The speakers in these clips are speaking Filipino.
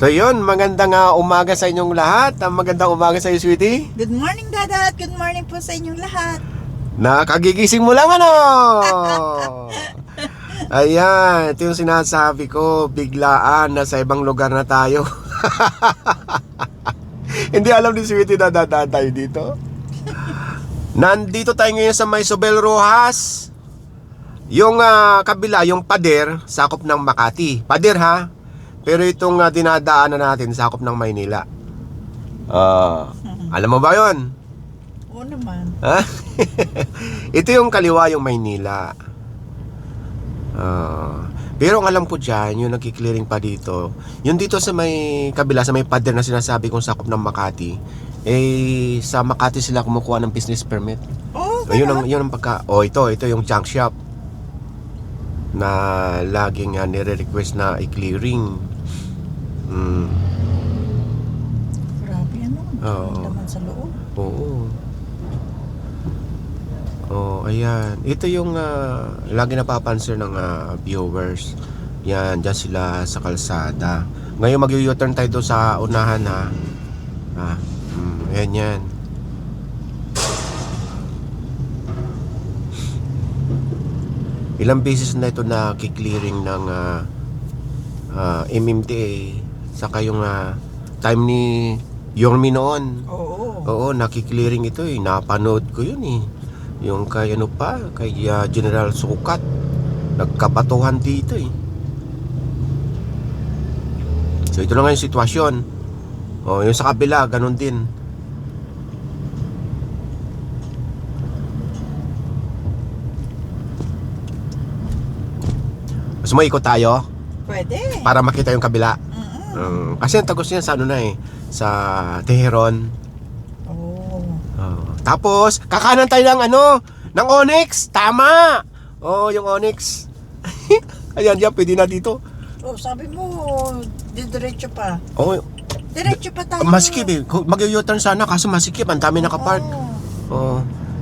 So yun, magandang ah, umaga sa inyong lahat. Ang magandang umaga sa iyo, sweetie. Good morning, Dada, at good morning po sa inyong lahat. Nakagigising mo lang ano? Ayan, ito yung sinasabi ko, biglaan na sa ibang lugar na tayo. Hindi alam ni Sweetie na dadaan tayo dito. Nandito tayo ngayon sa May Sobel Rojas. Yung ah, kabila, yung pader, sakop ng Makati. Pader ha? Pero itong ah, dinadaanan natin, sakop ng Maynila. Ah, alam mo ba yon? Oo naman. Ha? Ito yung kaliwa yung Maynila. Ah, pero ang alam ko dyan, yung nagki-clearing pa dito, yung dito sa may kabila, sa may pader na sinasabi kong sakop ng Makati, eh, sa Makati sila kumukuha ng business permit. So, yun ang, yun ang pagka, oh, ito, ito yung junk shop na laging uh, nire-request na i-clearing. Mm, Grabe, ano? Oo. Laman sa loob. oo. Oh, ayan. Ito yung ah, lagi napapansin ng ah, viewers. Yan, dyan sila sa kalsada. Ngayon mag-u-turn tayo doon sa unahan ha. Ah, mm, ayan yan. Ilang beses na ito na clearing ng ah, ah, MMDA saka yung ah, time ni Yormi noon. Oo. Oo, nakiklearing ito eh. Napanood ko yun eh. Yung kay ano pa, kay ah, General Sukat. Nagkapatuhan dito eh. So ito na nga yung sitwasyon. Oh, yung sa kabila, ganun din. Gusto mo ikot tayo Pwede. para makita yung kabila? Um, kasi ang tagos niya sa ano na eh, sa Teheran. Oo. Oh. Tapos, kakanan tayo ng ano, ng Onyx. Tama! Oh, yung Onyx. Ayan, yan, pwede na dito. Oh, sabi mo, didiretso pa. Oh, Diretso pa tayo. masikip eh. Mag-u-turn sana, kaso masikip. Ang dami nakapark. Oo. Oh.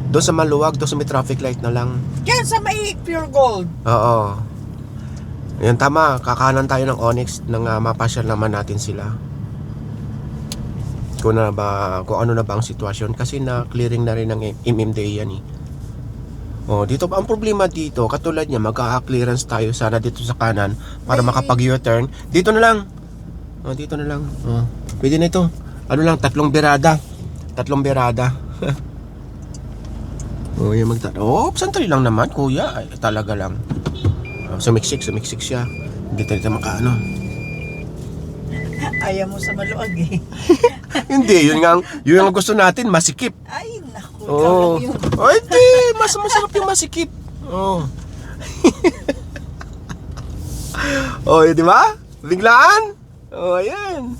Doon sa maluwag, doon sa may traffic light na lang. Diyan sa may pure gold. Oo. Ayan, tama. Kakanan tayo ng Onyx nang uh, mapasyal naman natin sila. Kung, na ba, kung ano na ba ang sitwasyon. Kasi na clearing na rin ng MMDA yan eh. Oh, dito ang problema dito, katulad niya, magka-clearance tayo sana dito sa kanan para makapag-U-turn. Dito na lang. Oh, dito na lang. Oh, pwede na ito. Ano lang, tatlong berada. Tatlong berada. oh, yung magta... Oh, sandali lang naman, kuya. Ay, talaga lang. Oh, sumiksik, sumiksik siya. Hindi tayo makaano. Ayaw mo sa maluag eh. Hindi, yun nga, yun ang gusto natin, masikip. Ay, naku. Lang yun. Oh, hindi. Mas masarap yung masikip. Oh. oh, di ba? Biglaan. Oh, ayan.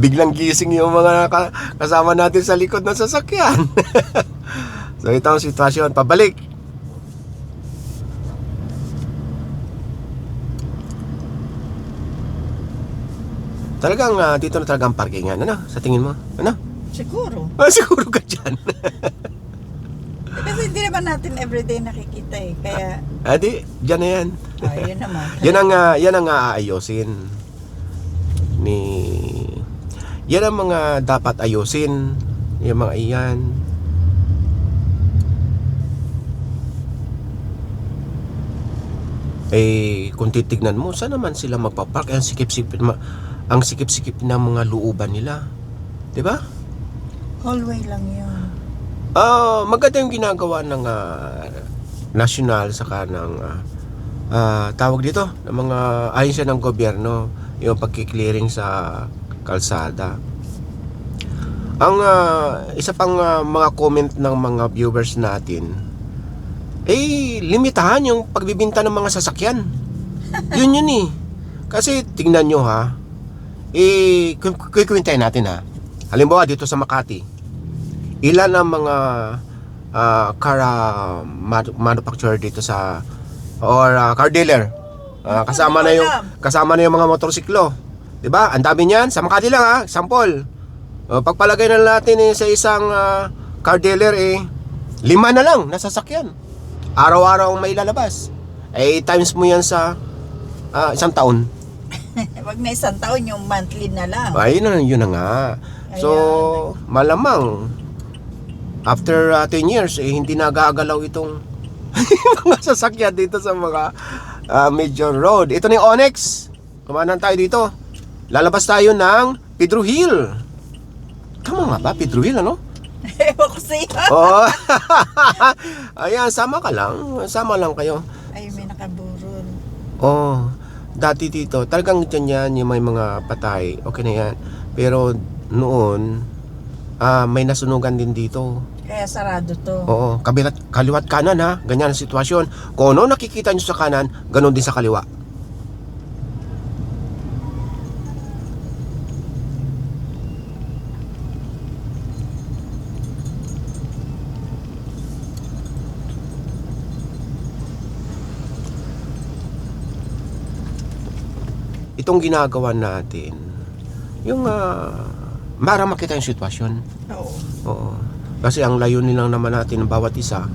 Biglang gising yung mga ka- kasama natin sa likod ng sasakyan. so, ito ang sitwasyon. Pabalik. Talagang ah, dito na talagang parkingan. Ano? Sa tingin mo? Ano? Siguro. Ah, siguro ka dyan. Eh, Kasi hindi naman natin everyday nakikita eh. Kaya, Adi, dyan na yan. ayun naman. Yan ang, ah, yan ang aayusin. Ni... Yan ang mga dapat ayusin. Yung mga iyan. Eh, kung titignan mo, saan naman sila magpapark? Ang sikip-sikip, ma- ang sikip-sikip ng mga looban nila. 'Di ba? Hallway lang yun. Ah, maganda yung ginagawa ng ah, national saka ng ah, ah, tawag dito ng mga ahensya ng gobyerno yung pagki-clearing sa kalsada. Ang ah, isa pang ah, mga comment ng mga viewers natin eh limitahan yung pagbibinta ng mga sasakyan. Yun yun eh. Kasi tingnan nyo ha. Eh, kukwintahin natin ha. Halimbawa dito sa Makati, ilan ang mga ah, car manu- manufacturer dito sa or ah, car dealer. Ah, kasama na yung kasama na yung mga motorsiklo. 'Di ba? Ang dami niyan sa Makati lang ha, sample. O, pagpalagay na natin eh, sa isang ah, car dealer eh lima na lang nasasakyan. Araw-araw may lalabas. Eh times mo yan sa ah, isang taon. Wag na isang taon yung monthly na lang. Ayun na, yun na nga. So, malamang, after uh, 10 years, eh, hindi nagagalaw itong mga sasakyan dito sa mga uh, major road. Ito na yung Onyx. Kumanan tayo dito. Lalabas tayo ng Pedro Hill. Tama nga ba? Pedro Hill, ano? Ewan ko sa'yo. Oo. Ayan, sama ka lang. Sama lang kayo. Ay, may nakaburol. Oh, dati dito, talagang dyan yan, yung may mga patay, okay na yan. Pero noon, ah may nasunugan din dito. Kaya sarado to. Oo, kabilat, kaliwat kanan ha, ganyan ang sitwasyon. Kung ano nakikita nyo sa kanan, ganun din sa kaliwa. Itong ginagawa natin, yung uh, para makita yung sitwasyon. Oo. Oo. Kasi ang layunin lang naman natin ng bawat isa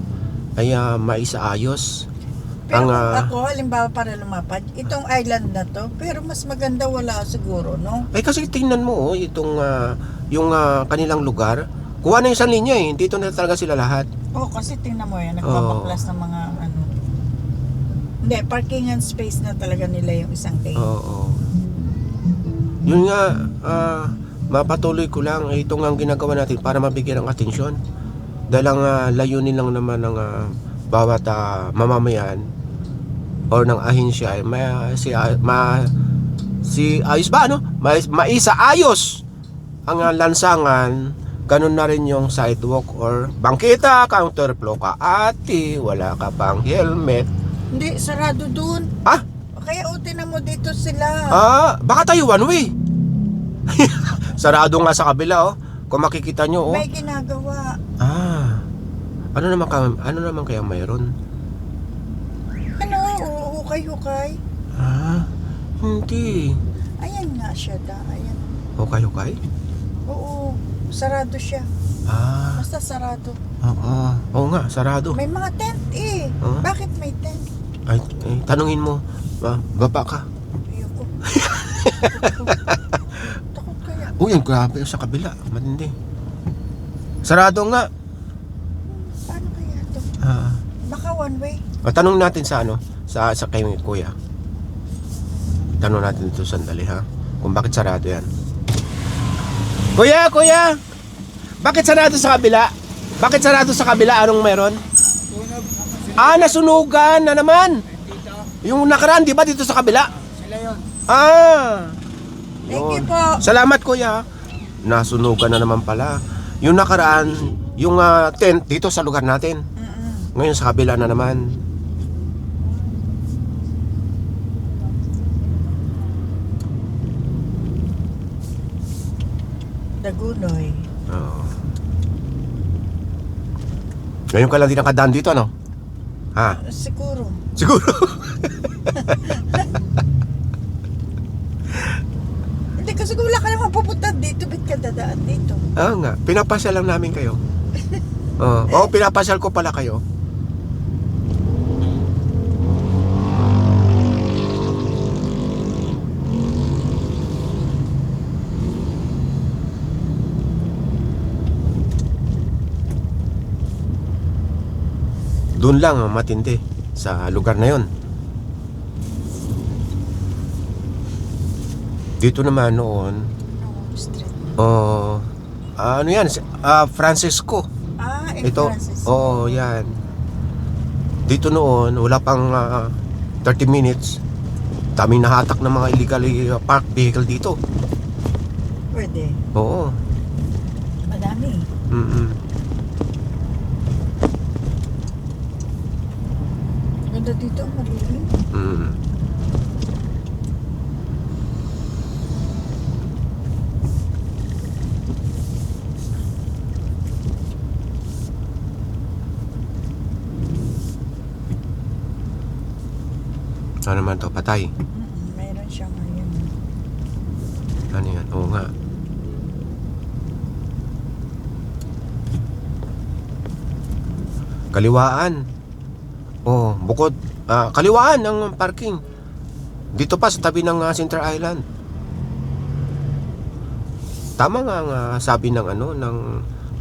ay uh, maisaayos. Pero Ang, ah, ako, halimbawa para lumapad, itong island na to, pero mas maganda wala siguro, no? Ay kasi tingnan mo oh, itong ah, yung ah, kanilang lugar. Kuha na yung isang linya eh. Dito na talaga sila lahat. Oo, kasi tingnan mo yan, nagbabaklas ng mga ano. Hindi, parkingan space na talaga nila yung isang day. Oo. Yun nga, ah, mapatuloy ko lang, eh, ito nga ang ginagawa natin para mabigyan ng atensyon. Dahil ang ah, layunin lang naman ng ah, bawat ah, mamamayan or ng ahensya ay ma, si, ah, ma, si ayos ba ano? Ma, maisa ayos ang ah, lansangan ganun na rin yung sidewalk or bangkita, counterflow ka ate, wala ka pang helmet Hindi, sarado dun. ah, Kaya uti na mo dito sila. Ah, baka tayo one way. Sarado nga sa kabila oh. Kung makikita nyo oh. May ginagawa. Ah. Ano naman ka, ano naman kaya mayroon? Ano, uhukay-hukay. Ah, hindi. Ayan nga siya da, ayan. Okay. Oo, sarado siya. Ah, Basta sarado. oo. Oo nga, sarado. May mga tent eh. Ah. Bakit may tent? Ay, eh, tanungin mo. Ah, baba ka. Takot kaya. Uy, ang grabe sa kabila. Matindi. Sarado nga. Paano kaya to? Ah. Baka one way. Ah, tanong natin sa ano, sa sa kay kuya. Tanong natin ito sandali ha. Kung bakit sarado yan. Kuya, kuya! Bakit sarado sa kabila? Bakit sarado sa kabila? Anong meron? Ah, nasunugan na naman. Yung nakaraan, di ba dito sa kabila? Sila yun. Ah. Thank you po. Salamat kuya. Nasunugan na naman pala. Yung nakaraan, yung ah, tent dito sa lugar natin. Mm-mm. Ngayon sa kabila na naman. Dagunoy. Oo. Ngayon ka lang din nakadaan dito, ano? Ha? Siguro. Siguro. Hindi kasi kung wala ka naman pupunta dito, ba't ka dadaan dito? Ah nga, pinapasyal lang namin kayo. Oo, oh, pinapasyal ko pala kayo. Doon lang ang matindi sa lugar na yon. Dito naman noon, street. Oh, ano yan? Ah, Francisco. Ah, eh, Ito. Francis. Oo, oh, yan. Dito noon, wala pang ah, 30 minutes. Daming nahatak ng mga illegally uh, parked vehicle dito. Pwede. Oo. Madami. Mm-mm. Ganda dito, malilim. Mm. Ano naman to? Patay. Mm-mm, Mayroon siya ngayon. Ano yan? Oo nga. Kaliwaan. Oh, bukod ah, kaliwaan ang parking. Dito pa sa tabi ng ah, Center Island. Tama nga nga sabi ng ano ng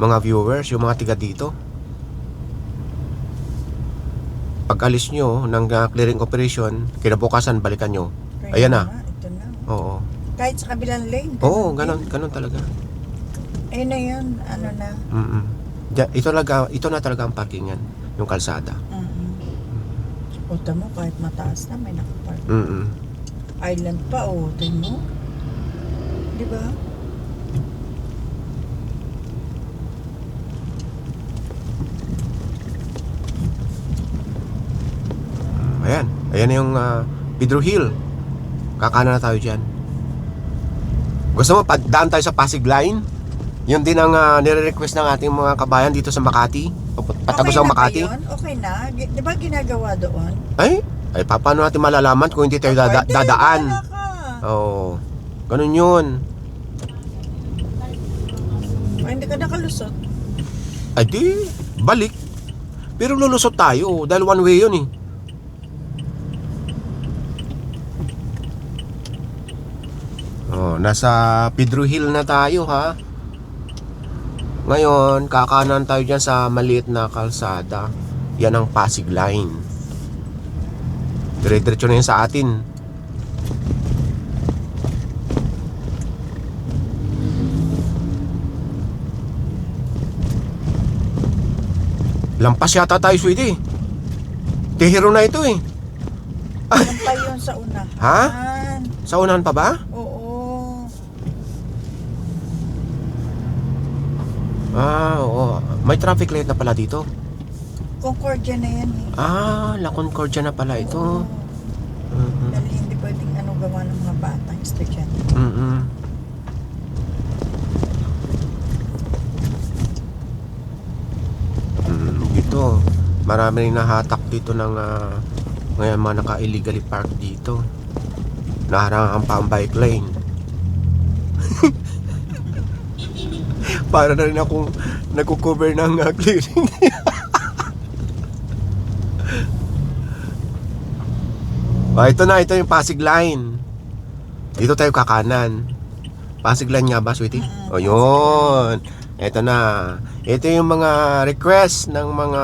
mga viewers, yung mga tiga dito. Pag alis nyo ng ah, clearing operation, kinabukasan balikan nyo. Kaya Ayan na. Ito na. Oo. Kahit sa kabilang lane. Oo, din. ganon, ganon talaga. Ayun na yun. Ano na. Mm Diya- ito talaga, ito na talaga ang parkingan, yung kalsada. Mm-mm. Puta mo, kahit mataas na, may nakapark. Mm Island pa, o. Oh, mo. Di ba? Ayan, ayan na yung ah, Pedro Hill. Kakana na tayo dyan. Gusto mo, daan tayo sa Pasig Line? Yun din ang ah, nire-request ng ating mga kabayan dito sa Makati. Patagos okay ang Makati. yun? Okay na. Di ba ginagawa doon? Ay, ay pa- paano natin malalaman kung hindi tayo dada- dadaan? Oo. ganun yun. O, hindi ka nakalusot. Ay di, balik. Pero lulusot tayo dahil one way yun eh. Oh, nasa Pedro Hill na tayo ha. Ngayon, kakanan tayo dyan sa maliit na kalsada. Yan ang Pasig Line. Dire-diretso na yun sa atin. Lampas yata tayo, sweetie. Tehiro na ito eh. Yan pa yun sa unahan. Ha? Sa unahan pa ba? Oo. Ah, oo. May traffic light na pala dito. Concordia na yan eh. Ah, La Concordia na pala ito. Oo. Mhm. Dahil hindi pwedeng ano gawa ng mga batang estudyante. Mm-mm. Mm, dito, marami rin nahatak dito ng ah, ngayon mga naka-illegally park dito. Naharangan pa ang bike lane. Para na rin akong nagko-cover ng ah, clearing. Ah, ito na, ito yung Pasig Line. Dito tayo kakanan. Pasig Line nga ba, sweetie? O, yun. Ito na. Ito yung mga request ng mga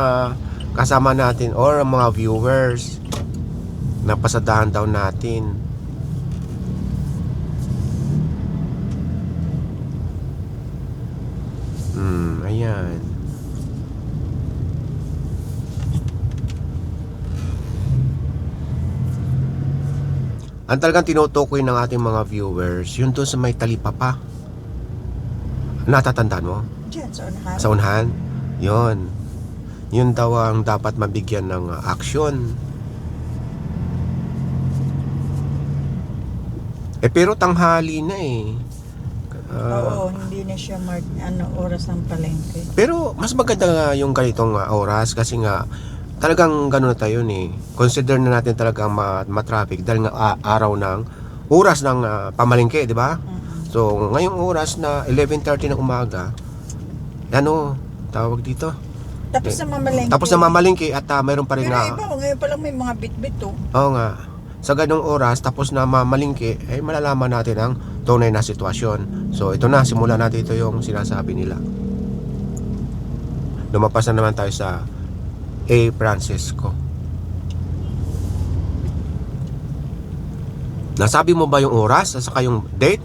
kasama natin or mga viewers na pasadahan daw natin. Hmm, ayan. Ang talagang tinutukoy ng ating mga viewers, yun doon sa may talipapa. Natatandaan mo? Diyan, sa unahan. Sa unahan? Yun. Yun daw ang dapat mabigyan ng action. Eh pero tanghali na eh. Ah, Oo, hindi na siya mark, ano, oras ng palengke. Pero mas maganda nga yung ganitong uh, oras kasi nga talagang gano'n na tayo ni. Consider na natin talagang ma- ma-traffic dahil nga ah, araw ng oras ng ah, pamalingke, di ba? So, ngayong oras na 11.30 ng umaga, ano, tawag dito? Tapos Eh, na mamalengke. Tapos na mamalingke at ah, mayroon pa rin Pero na, iba, oh, ngayon pa lang may mga bit-bit oh. oo nga, sa ganong oras, tapos na mamalingke, ay malalaman natin ang tunay na sitwasyon. So, ito na, simulan natin ito yung sinasabi nila. Lumapas na naman tayo sa A. Francisco. Nasabi mo ba yung oras at saka yung date?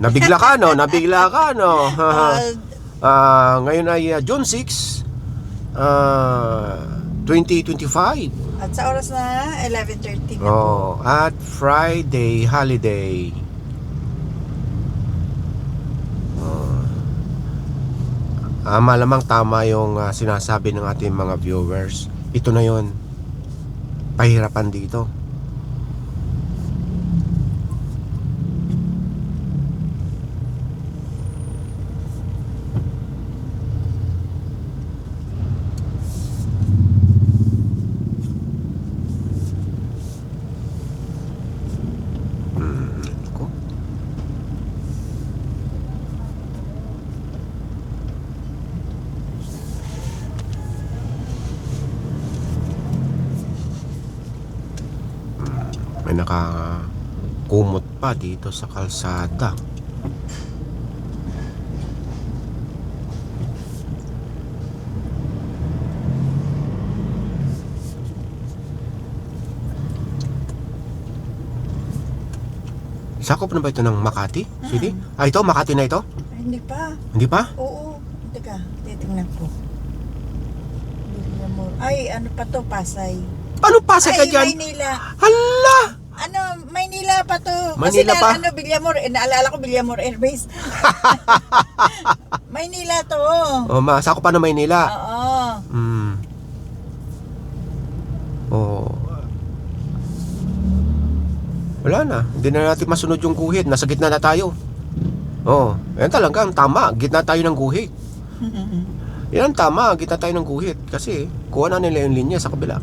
Nabigla ka no? Nabigla ka no? Ah, ngayon ay ah, June 6, ah, 2025. at sa oras na 11.30 na po. Oh, at Friday holiday. Ah, malamang tama yung ah, sinasabi ng ating mga viewers. Ito na yon. Pahirapan dito. Hmm, ko. May naka kumot pa dito sa kalsada. Sakop na ba ito ng Makati City? Ah, ito? Makati na ito? Ay, hindi pa. Hindi pa? Oo. Teka, titingnan ko. Ay, ano pa to? Pasay. Paano pasay ka Ay, dyan? Maynila. Hala! Ano, Maynila pa to. Manila Kasi pa? Na, ano, Villamor. Eh, naalala ko Villamor Airbase. Maynila to. Oh, ma, sakop pa ng Maynila. Oo. Mm. Oh. Wala na. Hindi na natin masunod yung guhit. Nasa gitna na tayo. Oh, yan talaga ang tama. Gitna tayo ng guhit. Yan ang tama. Gitna tayo ng guhit. Kasi kuha na nila yung linya sa kabila.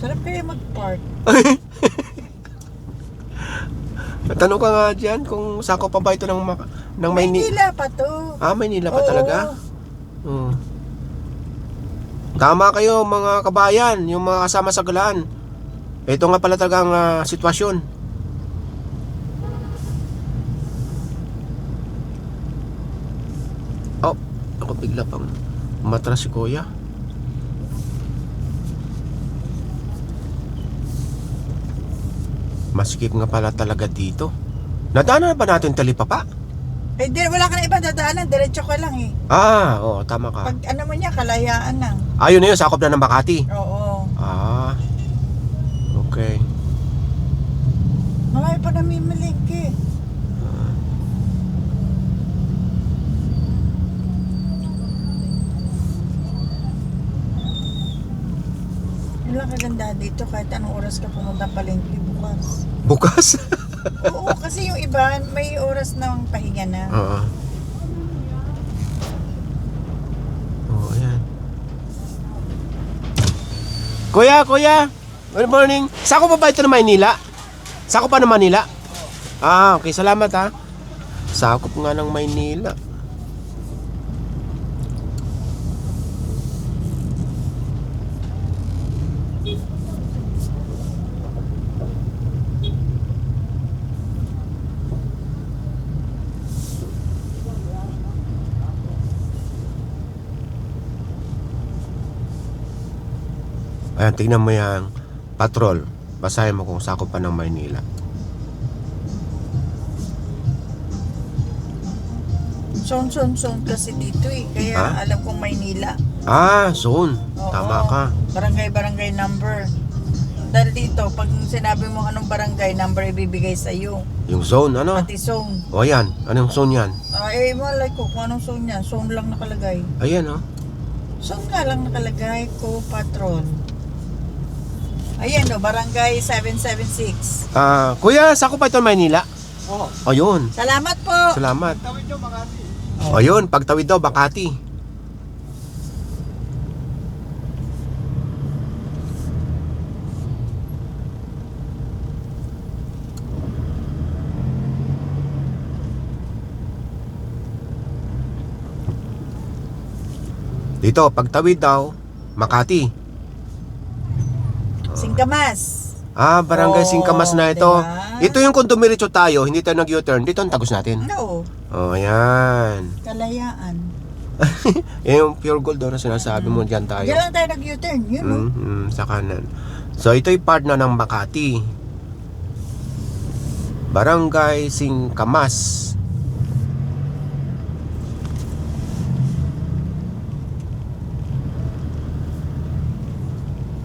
Sarap kaya mag-park. Tanong ka nga dyan kung sako pa ba ito ng, Maka- ng Maynila. Maynila pa to. Ah, Maynila pa Oo. talaga? Oo. Tama kayo mga kabayan, yung mga kasama sa galaan. Ito nga pala talagang ah, sitwasyon. Oh, ako bigla pang matras si Kuya. Maskip nga pala talaga dito. Nadaanan na ba natin talipapa? Eh, di, wala ka na ibang dadaanan. Diretso ka lang eh. Ah, oo, tama ka. Pag ano mo niya, kalayaan lang. Ayun na yun, sakop na ng Makati. Oo. Ah, okay. Marami pa namimilingki. Yun lang kaganda dito kahit anong oras ka pumunta palengke bukas. Bukas? Oo, kasi yung iba may oras ng pahinga na. Oo. Oo, ayan. Kuya, kuya. Good morning. Sako pa ba ito ng Maynila? Sako pa ng Manila? Ah, okay. Salamat ha. Sakop nga ng Maynila. Ayan, tingnan mo yung patrol. Basahin mo kung sakop pa ng Maynila. Son, son, son kasi dito eh. Kaya Ha? alam kong Maynila. Ah, zone. Oo. Tama ka. Barangay-barangay number. Dahil dito, pag sinabi mo anong barangay number ibibigay sa iyo. Yung zone, ano? Pati zone. O yan. Anong zone yan? Ay, malay ko kung anong zone yan. Zone lang nakalagay. Ayan, oh. Zone nga lang nakalagay ko, patrol. Ayan o, barangay 776. Ah, kuya, sakop pa ito Maynila? Oo. Ayun. Salamat po! Salamat. Oh. Ayun, pagtawid daw, Bakati. Dito, pagtawid daw, Makati. Singkamas. Ah, Barangay Oh, Singkamas na ito. diba? Ito yung kung dumiretso tayo, hindi tayo nag-U-turn. Dito ang tagos natin. No, Oh, ayan. kalayaan. Yan yung pure gold doon na sinasabi mo dyan tayo. Diyan lang tayo nag-U-turn. Yun o. Mm, mm, sa kanan. So ito'y part na ng Makati. Barangay Singkamas.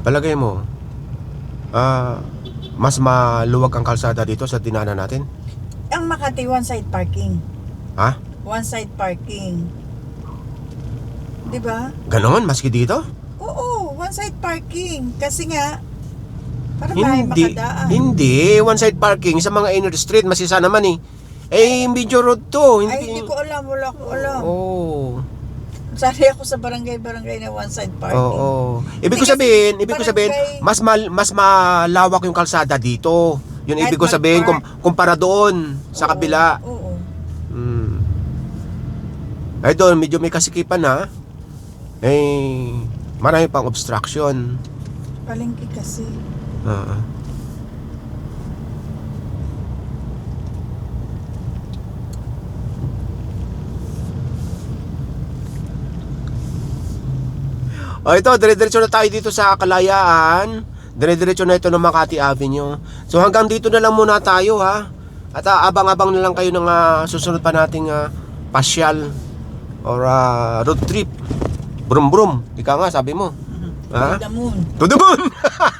Palagay mo, ah, mas maluwag ang kalsada dito sa dinaanan natin? Ang Makati, one side parking. Ha? One side parking. Di ba? Ganon, maski dito? Oo, one side parking. Kasi nga, para may Hindi, makadaan. hindi. One side parking sa mga inner street, masisa naman eh. Eh, medyo road to. Ay, hindi ko alam. Wala ko alam. Oh. Sari ako sa barangay-barangay na one side parking. Oo. Ibig ko Hindi kasi sabihin, ibig ko sabihin, mas mal, mas malawak yung kalsada dito. Yun Kahit ibig ko sabihin kum, mag-park. kumpara doon sa Oo, kabila. Oo. Hmm. Ay doon, medyo may kasikipan na. Eh, marami pang obstruction. Palengke kasi. Oo. O ito, dire-diretso na tayo dito sa Kalayaan. Dire-diretso na ito ng Makati Avenue. So hanggang dito na lang muna tayo ha. At ah, abang-abang na lang kayo ng ah, susunod pa nating ah, pasyal or ah, road trip. Brum brum. Ika nga, sabi mo. Ha? The moon. To the moon!